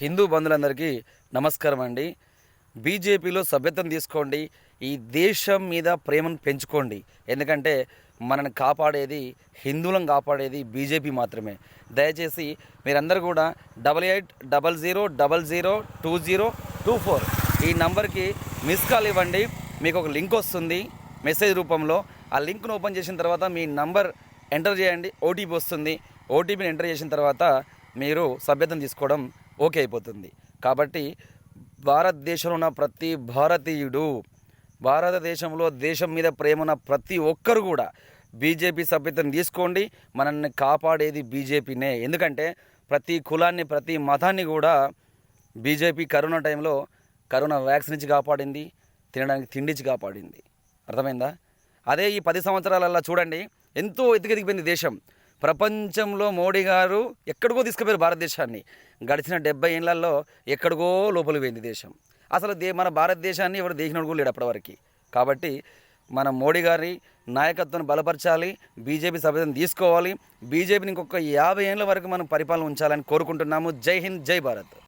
హిందూ బంధువులందరికీ నమస్కారం అండి బీజేపీలో సభ్యత్వం తీసుకోండి. ఈ దేశం మీద ప్రేమను పెంచుకోండి. ఎందుకంటే మనల్ని కాపాడేది హిందువులను కాపాడేది బీజేపీ మాత్రమే. దయచేసి మీరందరూ కూడా double eight double zero double zero two zero two four ఈ నంబర్కి మిస్ కాల్ ఇవ్వండి. మీకు ఒక లింక్ వస్తుంది మెసేజ్ రూపంలో. ఆ లింక్ను ఓపెన్ చేసిన తర్వాత మీ నంబర్ ఎంటర్ చేయండి. ఓటీపీ వస్తుంది. ఓటీపీని ఎంటర్ చేసిన తర్వాత మీరు సభ్యత్వం తీసుకోవడం ఓకే అయిపోతుంది కాబట్టి భారతదేశంలో ఉన్న ప్రతి భారతీయుడు భారతదేశంలో దేశం మీద ప్రేమ ఉన్న ప్రతి ఒక్కరు కూడా బీజేపీ సభ్యత్వం తీసుకోండి మనల్ని కాపాడేది బీజేపీనే. ఎందుకంటే ప్రతి కులాన్ని ప్రతి మతాన్ని కూడా బీజేపీ కరోనా టైంలో కరోనా వ్యాక్సిన్ ఇచ్చి కాపాడింది తినడానికి తిండిచ్చి కాపాడింది. అర్థమైందా? అదే ఈ పది సంవత్సరాలలో చూడండి ఎంతో ఎదిగెదిగిపోయింది దేశం. ప్రపంచంలో మోడీ గారు ఎక్కడికో తీసుకుపోయారు భారతదేశాన్ని. గడిచిన డెబ్బై ఏళ్ళలో ఎక్కడికో లోపలికి పోయింది దేశం. అసలు దే మన భారతదేశాన్ని ఎవరు దేకినోడు కూడా లేడు అప్పటివరకు కాబట్టి మన మోడీ గారి నాయకత్వాన్ని బలపరచాలి బీజేపీ సభ్యతను తీసుకోవాలి బీజేపీని ఇంకొక యాభై ఏళ్ళ వరకు మనం పరిపాలన ఉంచాలని కోరుకుంటున్నాము. జై హింద్ జై భారత్.